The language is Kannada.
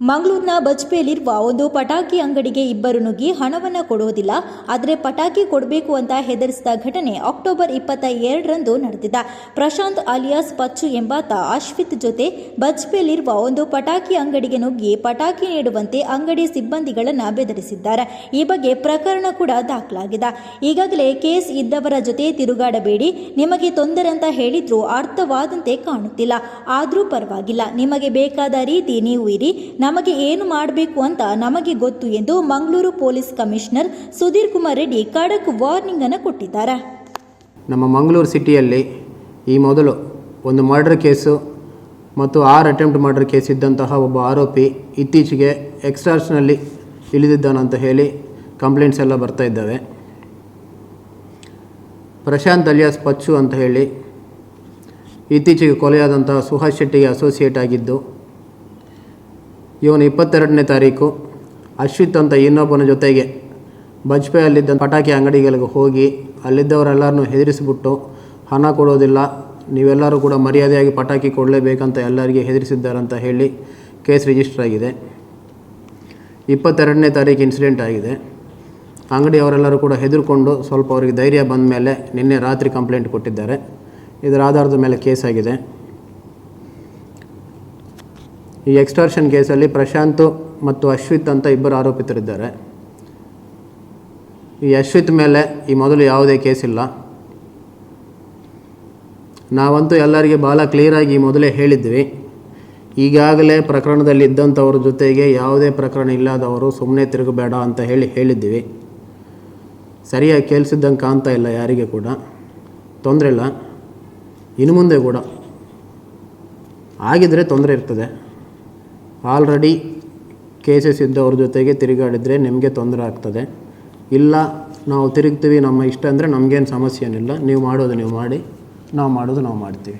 ಮಂಗಳೂರಿನ ಬಜ್ಪೆಯಲ್ಲಿರುವ ಒಂದು ಪಟಾಕಿ ಅಂಗಡಿಗೆ ಇಬ್ಬರು ನುಗ್ಗಿ ಹಣವನ್ನು ಕೊಡುವುದಿಲ್ಲ. ಆದರೆ ಪಟಾಕಿ ಕೊಡಬೇಕು ಅಂತ ಹೆದರಿಸಿದ ಘಟನೆ ಅಕ್ಟೋಬರ್ ಇಪ್ಪತ್ತ ಎರಡರಂದು ನಡೆದಿದೆ. ಪ್ರಶಾಂತ್ ಅಲಿಯಾಸ್ ಪಚ್ಚು ಎಂಬಾತ ಅಶ್ವಿತ್ ಜೊತೆ ಬಜ್ಪೆಯಲ್ಲಿರುವ ಒಂದು ಪಟಾಕಿ ಅಂಗಡಿಗೆ ನುಗ್ಗಿ ಪಟಾಕಿ ನೀಡುವಂತೆ ಅಂಗಡಿ ಸಿಬ್ಬಂದಿಗಳನ್ನು ಬೆದರಿಸಿದ್ದಾರೆ. ಈ ಬಗ್ಗೆ ಪ್ರಕರಣ ಕೂಡ ದಾಖಲಾಗಿದೆ. ಈಗಾಗಲೇ ಕೇಸ್ ಇದ್ದವರ ಜೊತೆ ತಿರುಗಾಡಬೇಡಿ. ನಿಮಗೆ ತೊಂದರೆ ಅಂತ ಹೇಳಿದ್ರೂ ಅರ್ಥವಾದಂತೆ ಕಾಣುತ್ತಿಲ್ಲ. ಆದರೂ ಪರವಾಗಿಲ್ಲ. ನಿಮಗೆ ಬೇಕಾದ ರೀತಿ ನೀವು ಇರಿ. ನಮಗೆ ಏನು ಮಾಡಬೇಕು ಅಂತ ನಮಗೆ ಗೊತ್ತು ಎಂದು ಮಂಗಳೂರು ಪೊಲೀಸ್ ಕಮಿಷನರ್ ಸುಧೀರ್ ಕುಮಾರ್ ರೆಡ್ಡಿ ಖಡಕ್ ವಾರ್ನಿಂಗ್ ಅನ್ನು ಕೊಟ್ಟಿದ್ದಾರೆ. ನಮ್ಮ ಮಂಗಳೂರು ಸಿಟಿಯಲ್ಲಿ ಈ ಮೊದಲು ಒಂದು ಮರ್ಡರ್ ಕೇಸು ಮತ್ತು ಆರ್ ಅಟೆಂಪ್ಟ್ ಮರ್ಡರ್ ಕೇಸ್ ಇದ್ದಂತಹ ಒಬ್ಬ ಆರೋಪಿ ಇತ್ತೀಚೆಗೆ ಎಕ್ಸ್ಟ್ರಾರ್ಸ್ನಲ್ಲಿ ಇಳಿದಿದ್ದಾನಂತ ಹೇಳಿ ಕಂಪ್ಲೇಂಟ್ಸ್ ಎಲ್ಲ ಬರ್ತಾ ಇದ್ದಾವೆ. ಪ್ರಶಾಂತ್ ಅಲಿಯಾಸ್ ಪಚ್ಚು ಅಂತ ಹೇಳಿ ಇತ್ತೀಚೆಗೆ ಕೊಲೆಯಾದಂತಹ ಸುಹಾಸ್ ಶೆಟ್ಟಿಗೆ ಅಸೋಸಿಯೇಟ್ ಆಗಿದ್ದು ಇವನು ಇಪ್ಪತ್ತೆರಡನೇ ತಾರೀಕು. ಅಶ್ವಿತ್ ಅಂತ ಇನ್ನೊಬ್ಬನ ಜೊತೆಗೆ. ಬಜ್ಪೆಯಲ್ಲಿದ್ದ ಪಟಾಕಿ ಅಂಗಡಿಗಳಿಗೆ ಹೋಗಿ ಅಲ್ಲಿದ್ದವರೆಲ್ಲರನ್ನೂ ಹೆದರಿಸಿಬಿಟ್ಟು ಹಣ ಕೊಡೋದಿಲ್ಲ. ನೀವೆಲ್ಲರೂ ಕೂಡ ಮರ್ಯಾದೆಯಾಗಿ ಪಟಾಕಿ ಕೊಡಲೇಬೇಕಂತ ಎಲ್ಲರಿಗೆ ಹೆದರಿಸಿದ್ದಾರಂತ ಹೇಳಿ ಕೇಸ್ ರಿಜಿಸ್ಟರ್ ಆಗಿದೆ. ಇಪ್ಪತ್ತೆರಡನೇ ತಾರೀಕು ಇನ್ಸಿಡೆಂಟ್ ಆಗಿದೆ. ಅಂಗಡಿಯವರೆಲ್ಲರೂ ಕೂಡ ಹೆದರ್ಕೊಂಡು ಸ್ವಲ್ಪ ಅವರಿಗೆ ಧೈರ್ಯ ಬಂದ ಮೇಲೆ ನಿನ್ನೆ ರಾತ್ರಿ ಕಂಪ್ಲೇಂಟ್ ಕೊಟ್ಟಿದ್ದಾರೆ. ಇದರ ಆಧಾರದ ಮೇಲೆ ಕೇಸ್ ಆಗಿದೆ. ಈ ಎಕ್ಸ್ಟರ್ಷನ್ ಕೇಸಲ್ಲಿ ಪ್ರಶಾಂತ್ ಮತ್ತು ಅಶ್ವಿತ್ ಅಂತ ಇಬ್ಬರು ಆರೋಪಿತರಿದ್ದಾರೆ. ಈ ಅಶ್ವಿತ್ ಮೇಲೆ ಈ ಮೊದಲು ಯಾವುದೇ ಕೇಸ್ ಇಲ್ಲ. ನಾವಂತೂ ಎಲ್ಲರಿಗೆ ಭಾಳ ಕ್ಲಿಯರಾಗಿ ಈ ಮೊದಲೇ ಹೇಳಿದ್ವಿ. ಈಗಾಗಲೇ ಪ್ರಕರಣದಲ್ಲಿ ಇದ್ದಂಥವ್ರ ಜೊತೆಗೆ ಯಾವುದೇ ಪ್ರಕರಣ ಇಲ್ಲದವರು ಸುಮ್ಮನೆ ತಿರುಗಬೇಡ ಅಂತ ಹೇಳಿ ಹೇಳಿದ್ವಿ. ಸರಿಯಾಗಿ ಕೇಳಿಸಿದ್ದಂಗೆ ಕಾಣ್ತಾ ಇಲ್ಲ ಯಾರಿಗೆ ಕೂಡ. ತೊಂದರೆ ಇಲ್ಲ. ಇನ್ನು ಮುಂದೆ ಕೂಡ. ಆಗಿದ್ದರೆ ತೊಂದರೆ ಇರ್ತದೆ. ಆಲ್ರೆಡಿ ಕೇಸಸ್ ಇದ್ದವ್ರ ಜೊತೆಗೆ ತಿರುಗಾಡಿದರೆ ನಿಮಗೆ ತೊಂದರೆ ಆಗ್ತದೆ. ಇಲ್ಲ, ನಾವು ತಿರುಗ್ತೀವಿ, ನಮ್ಮ ಇಷ್ಟ ಅಂದರೆ ನಮಗೇನು ಸಮಸ್ಯೆ ಏನಿಲ್ಲ ನೀವು ಮಾಡೋದು ನೀವು ಮಾಡಿ, ನಾವು ಮಾಡೋದು ನಾವು ಮಾಡ್ತೀವಿ.